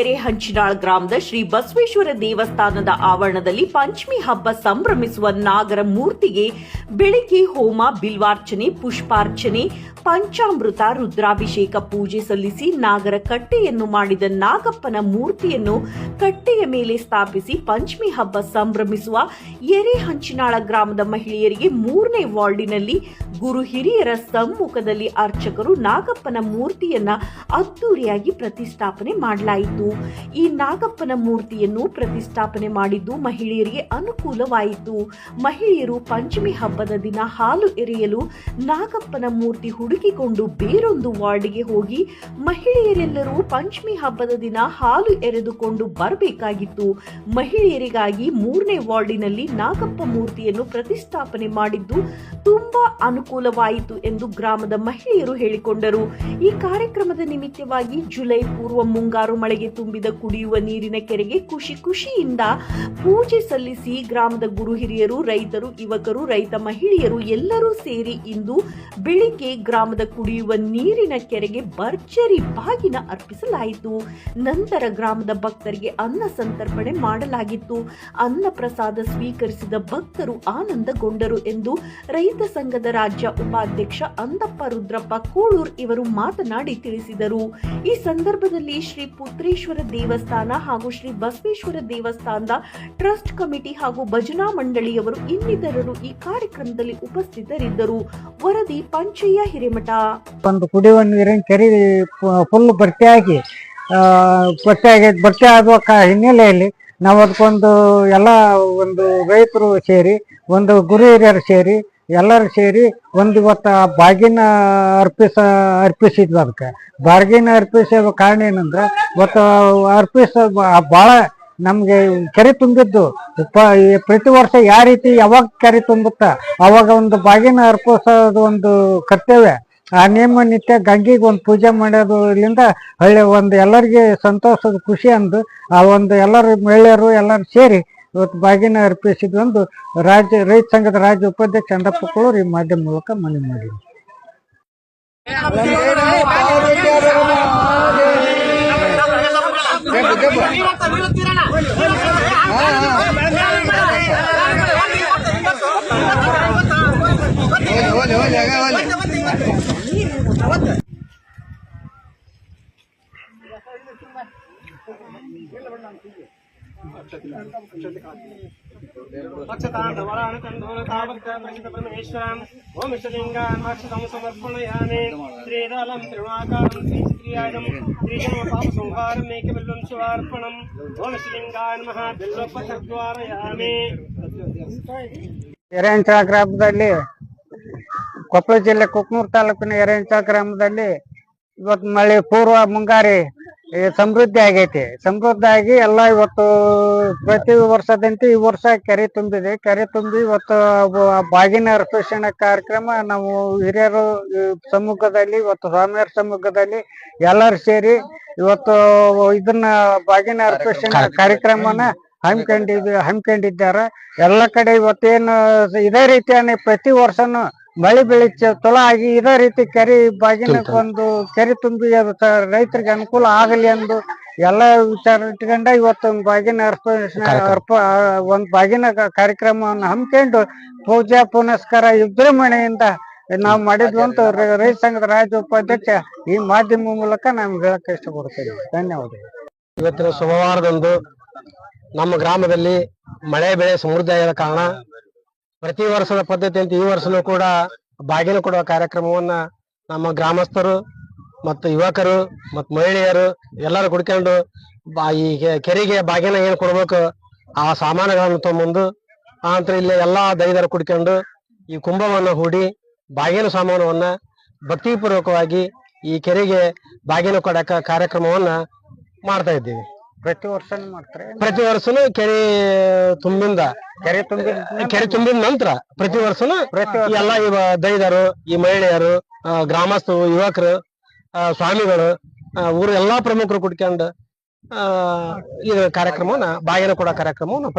ಎರೆಹಂಚಿನಾಳ್ ಗ್ರಾಮದ ಶ್ರೀ ಬಸವೇಶ್ವರ ದೇವಸ್ಥಾನದ ಆವರಣದಲ್ಲಿ ಪಂಚಮಿ ಹಬ್ಬ ಸಂಭ್ರಮಿಸುವ ನಾಗರ ಮೂರ್ತಿಗೆ ಬೆಳಿಗ್ಗೆ ಹೋಮ, ಬಿಲ್ವಾರ್ಚನೆ, ಪುಷ್ಪಾರ್ಚನೆ, ಪಂಚಾಮೃತ, ರುದ್ರಾಭಿಷೇಕ, ಪೂಜೆ ಸಲ್ಲಿಸಿ ನಾಗರ ಕಟ್ಟೆಯನ್ನು ಮಾಡಿದ ನಾಗಪ್ಪನ ಮೂರ್ತಿಯನ್ನು ಕಟ್ಟೆಯ ಮೇಲೆ ಸ್ಥಾಪಿಸಿ ಪಂಚಮಿ ಹಬ್ಬ ಸಂಭ್ರಮಿಸುವ ಎರೆಹಂಚಿನಾಳ ಗ್ರಾಮದ ಮಹಿಳೆಯರಿಗೆ ಮೂರನೇ ವಾರ್ಡಿನಲ್ಲಿ ಗುರು ಹಿರಿಯರ ಸಮ್ಮುಖದಲ್ಲಿ ಅರ್ಚಕರು ನಾಗಪ್ಪನ ಮೂರ್ತಿಯನ್ನ ಅದ್ದೂರಿಯಾಗಿ ಪ್ರತಿಷ್ಠಾಪನೆ ಮಾಡಲಾಯಿತು. ಈ ನಾಗಪ್ಪನ ಮೂರ್ತಿಯನ್ನು ಪ್ರತಿಷ್ಠಾಪನೆ ಮಾಡಿದ್ದು ಮಹಿಳೆಯರಿಗೆ ಅನುಕೂಲವಾಯಿತು. ಮಹಿಳೆಯರು ಪಂಚಮಿ ಹಬ್ಬದ ದಿನ ಹಾಲು ಎರೆಯಲು ನಾಗಪ್ಪನ ಮೂರ್ತಿ ಹುಡುಕಿಕೊಂಡು ಬೇರೊಂದು ವಾರ್ಡ್ಗೆ ಹೋಗಿ ಮಹಿಳೆಯರೆಲ್ಲರೂ ಪಂಚಮಿ ಹಬ್ಬದ ದಿನ ಹಾಲು ಎರೆದುಕೊಂಡು ಬರಬೇಕಾಗಿತ್ತು. ಮಹಿಳೆಯರಿಗಾಗಿ ಮೂರನೇ ವಾರ್ಡಿನಲ್ಲಿ ನಾಗಪ್ಪ ಮೂರ್ತಿಯನ್ನು ಪ್ರತಿಷ್ಠಾಪನೆ ಮಾಡಿದ್ದು ತುಂಬಾ ಅನುಕೂಲವಾಯಿತು ಎಂದು ಗ್ರಾಮದ ಮಹಿಳೆಯರು ಹೇಳಿಕೊಂಡರು. ಈ ಕಾರ್ಯಕ್ರಮದ ನಿಮಿತ್ತವಾಗಿ ಜುಲೈ ಪೂರ್ವ ಮುಂಗಾರು ಮಳೆಗೆ ತುಂಬಿದ ಕುಡಿಯುವ ನೀರಿನ ಕೆರೆಗೆ ಖುಷಿ ಖುಷಿಯಿಂದ ಪೂಜೆ ಸಲ್ಲಿಸಿ ಗ್ರಾಮದ ಗುರು ಹಿರಿಯರು, ರೈತರು, ಯುವಕರು, ರೈತ ಮಹಿಳೆಯರು ಎಲ್ಲರೂ ಸೇರಿ ಇಂದು ಬೆಳಿಗ್ಗೆ ಗ್ರಾಮದ ಕುಡಿಯುವ ನೀರಿನ ಕೆರೆಗೆ ಭರ್ಜರಿ ಬಾಗಿನ ಅರ್ಪಿಸಲಾಯಿತು. ನಂತರ ಗ್ರಾಮದ ಭಕ್ತರಿಗೆ ಅನ್ನ ಸಂತರ್ಪಣೆ ಮಾಡಲಾಗಿತ್ತು. ಅನ್ನ ಪ್ರಸಾದ ಸ್ವೀಕರಿಸಿದ ಭಕ್ತರು ಆನಂದಗೊಂಡರು ಎಂದು ರೈತ ಸಂಘದ ರಾಜ್ಯ ಉಪಾಧ್ಯಕ್ಷ ಅಂದಪ್ಪ ರುದ್ರಪ್ಪ ಕೋಳೂರ್ ಇವರು ಮಾತನಾಡಿ ತಿಳಿಸಿದರು. ಈ ಸಂದರ್ಭದಲ್ಲಿ ಶ್ರೀ ಪುತ್ರೇಶ್ವರ ದೇವಸ್ಥಾನ ಹಾಗೂ ಶ್ರೀ ಬಸವೇಶ್ವರ ದೇವಸ್ಥಾನದ ಟ್ರಸ್ಟ್ ಕಮಿಟಿ ಹಾಗೂ ಭಜನಾ ಮಂಡಳಿಯವರು ಇನ್ನಿತರರು ಈ ಕಾರ್ಯಕ್ರಮದಲ್ಲಿ ಉಪಸ್ಥಿತರಿದ್ದರು. ವರದಿ ಪಂಚಯ್ಯ ಹಿರೇಮಠ. ಒಂದು ಕುಡಿಯುವ ನೀರಿನ ಕೆರೆ ಫುಲ್ ಭರ್ತಿಯಾಗಿ ಭರ್ತಿಯಾಗಿ ಭರ್ತಿ ಆಗುವ ಹಿನ್ನೆಲೆಯಲ್ಲಿ ನಾವು ಅದಕ್ಕೊಂದು ಎಲ್ಲ ಒಂದು ರೈತರು ಸೇರಿ, ಒಂದು ಗುರು ಹಿರಿಯರು ಸೇರಿ ಎಲ್ಲರೂ ಸೇರಿ ಒಂದು ಇವತ್ತು ಆ ಬಾಗಿನ ಅರ್ಪಿಸ, ಅರ್ಪಿಸಿದ್ವಿ ಅದಕ್ಕೆ. ಬಾಗಿನ ಅರ್ಪಿಸೋ ಕಾರಣ ಏನಂದ್ರೆ, ಇವತ್ತು ಅರ್ಪಿಸ ಭಾಳ ನಮಗೆ ಕೆರೆ ತುಂಬಿದ್ದು. ಉಪ ಪ್ರತಿ ವರ್ಷ ಯಾವ ರೀತಿ ಯಾವಾಗ ಕೆರೆ ತುಂಬುತ್ತ, ಅವಾಗ ಒಂದು ಬಾಗಿನ ಅರ್ಪಿಸೋದು ಒಂದು ಕರ್ತವ್ಯ. ಆ ನಿಯಮ ನಿತ್ಯ ಗಂಗಿಗೆ ಒಂದು ಪೂಜೆ ಮಾಡೋದ್ರಿಂದ ಹಳ್ಳಿ ಒಂದು ಎಲ್ಲರಿಗೆ ಸಂತೋಷದ ಖುಷಿ ಅಂದು, ಆ ಒಂದು ಎಲ್ಲರೂ ಮಹಿಳೆಯರು ಎಲ್ಲರೂ ಸೇರಿ ಇವತ್ತು ಬಾಗಿನ ಅರ್ಪಿಸಿದ್ವಿ ಒಂದು ರಾಜ್ಯ, ರೈತ ಸಂಘದ ರಾಜ್ಯ ಉಪಾಧ್ಯಕ್ಷ ಚಂದಪ್ಪ ಕುಳೂರು ಈ ಮಾಧ್ಯಮ ಮೂಲಕ ಮನವಿ పరమేశ్వరం కొప్పల జిల్లా సమర్పణయామి శ్రీరాళం త్రిగుణాకారం శ్రీశ్రీయాజం శ్రీజన్మ పాప సంహారం ಗ್ರಾಮದಲ್ಲಿ ಕೊಪ್ಪಳ ಜಿಲ್ಲೆ ಗ್ರಾಮದಲ್ಲಿ ಇವತ್ತು ಮಳೆ ಪೂರ್ವ ಮುಂಗಾರಿ ಈ ಸಮೃದ್ಧಿ ಆಗೈತಿ. ಸಮೃದ್ಧಿ ಆಗಿ ಎಲ್ಲ ಇವತ್ತು ಪ್ರತಿ ವರ್ಷದಂತೆ ಈ ವರ್ಷ ಕೆರೆ ತುಂಬಿದೆ. ಕೆರೆ ತುಂಬಿ ಇವತ್ತು ಬಾಗಿನ ಅರ್ಪಿಸಣ ಕಾರ್ಯಕ್ರಮ ನಾವು ಹಿರಿಯರು ಸಮ್ಮುಖದಲ್ಲಿ ಇವತ್ತು ಸ್ವಾಮಿಯರ ಸಮ್ಮುಖದಲ್ಲಿ ಎಲ್ಲರೂ ಸೇರಿ ಇವತ್ತು ಇದನ್ನ ಬಾಗಿನ ಅರ್ಪಿಸಣ ಕಾರ್ಯಕ್ರಮನ ಹಮ್ಮಿಕೊಂಡಿದ್ವಿ ಹಮ್ಮಿಕೊಂಡಿದ್ದಾರೆ. ಎಲ್ಲ ಕಡೆ ಇವತ್ತೇನು ಇದೇ ರೀತಿಯಾಗಿ ಪ್ರತಿ ವರ್ಷನೂ ಮಳೆ ಬೆಳೆ ಚಲೋ ಆಗಿ ಇದೇ ರೀತಿ ಕೆರೆ ಬಾಗಿನ ಒಂದು ಕೆರೆ ತುಂಬಿ ಅದು ರೈತರಿಗೆ ಅನುಕೂಲ ಆಗಲಿ ಎಂದು ಎಲ್ಲ ವಿಚಾರ ಇಟ್ಕೊಂಡ ಇವತ್ತು ಒಂದು ಬಾಗಿನ ಅರ್ಪ ಅರ್ಪ ಒಂದು ಬಾಗಿನ ಕಾರ್ಯಕ್ರಮವನ್ನು ಹಮ್ಮಿಕೊಂಡು ಪೂಜಾ ಪುನಸ್ಕಾರ ವಿಜೃಂಭಣೆಯಿಂದ ನಾವು ಮಾಡಿದ್ವಿ ಅಂತ ರೈತ ಸಂಘದ ರಾಜ್ಯ ಉಪಾಧ್ಯಕ್ಷ ಈ ಮಾಧ್ಯಮ ಮೂಲಕ ನಾವು ಹೇಳಕ್ ಇಷ್ಟಪಡ್ತೇವೆ ಧನ್ಯವಾದಗಳು. ಇವತ್ತಿನ ಸೋಮವಾರದಂದು ನಮ್ಮ ಗ್ರಾಮದಲ್ಲಿ ಮಳೆ ಬೆಳೆ ಸಮೃದ್ಧ ಕಾರಣ ಪ್ರತಿ ವರ್ಷದ ಪದ್ಧತಿಯಂತೆ ಈ ವರ್ಷನೂ ಕೂಡ ಬಾಗಿನ ಕೊಡುವ ಕಾರ್ಯಕ್ರಮವನ್ನ ನಮ್ಮ ಗ್ರಾಮಸ್ಥರು ಮತ್ತು ಯುವಕರು ಮತ್ತು ಮಹಿಳೆಯರು ಎಲ್ಲರೂ ಕುಡ್ಕೊಂಡು ಈ ಕೆರೆಗೆ ಬಾಗಿನ ಏನು ಕೊಡ್ಬೇಕು, ಆ ಸಾಮಾನುಗಳನ್ನು ತಗೊಂಬಂದು ಆನಂತರ ನಂತರ ಇಲ್ಲಿ ಎಲ್ಲಾ ದೈದರು ಕುಡ್ಕೊಂಡು ಈ ಕುಂಭವನ್ನ ಹೂಡಿ ಬಾಗಿನ ಸಾಮಾನವನ್ನ ಭಕ್ತಿಪೂರ್ವಕವಾಗಿ ಈ ಕೆರೆಗೆ ಬಾಗಿನ ಕೊಡಕ ಕಾರ್ಯಕ್ರಮವನ್ನ ಮಾಡ್ತಾ ಇದ್ದೀವಿ. ಪ್ರತಿ ವರ್ಷನೂ ಮಾಡ್ತಾರೆ. ಪ್ರತಿ ವರ್ಷನೂ ಕೆರೆ ತುಂಬಿಂದ ಕೆರೆ ತುಂಬಿ ಕೆರೆ ತುಂಬಿದ ನಂತರ ಪ್ರತಿ ವರ್ಷನೂ ಪ್ರತಿ ವರ್ಷ. ಎಲ್ಲ ಇವ ದೈದರು ಈ ಮಹಿಳೆಯರು ಆ, ಗ್ರಾಮಸ್ಥರು ಯುವಕರು ಆ, ಸ್ವಾಮಿಗಳು ಆ, ಊರ ಎಲ್ಲಾ ಪ್ರಮುಖರು ಕುಟ್ಕೊಂಡು ಆ ಇದು ಕಾರ್ಯಕ್ರಮವನ್ನ ಬಾಗಿನ ಕೊಡೋ ಕಾರ್ಯಕ್ರಮವನ್ನ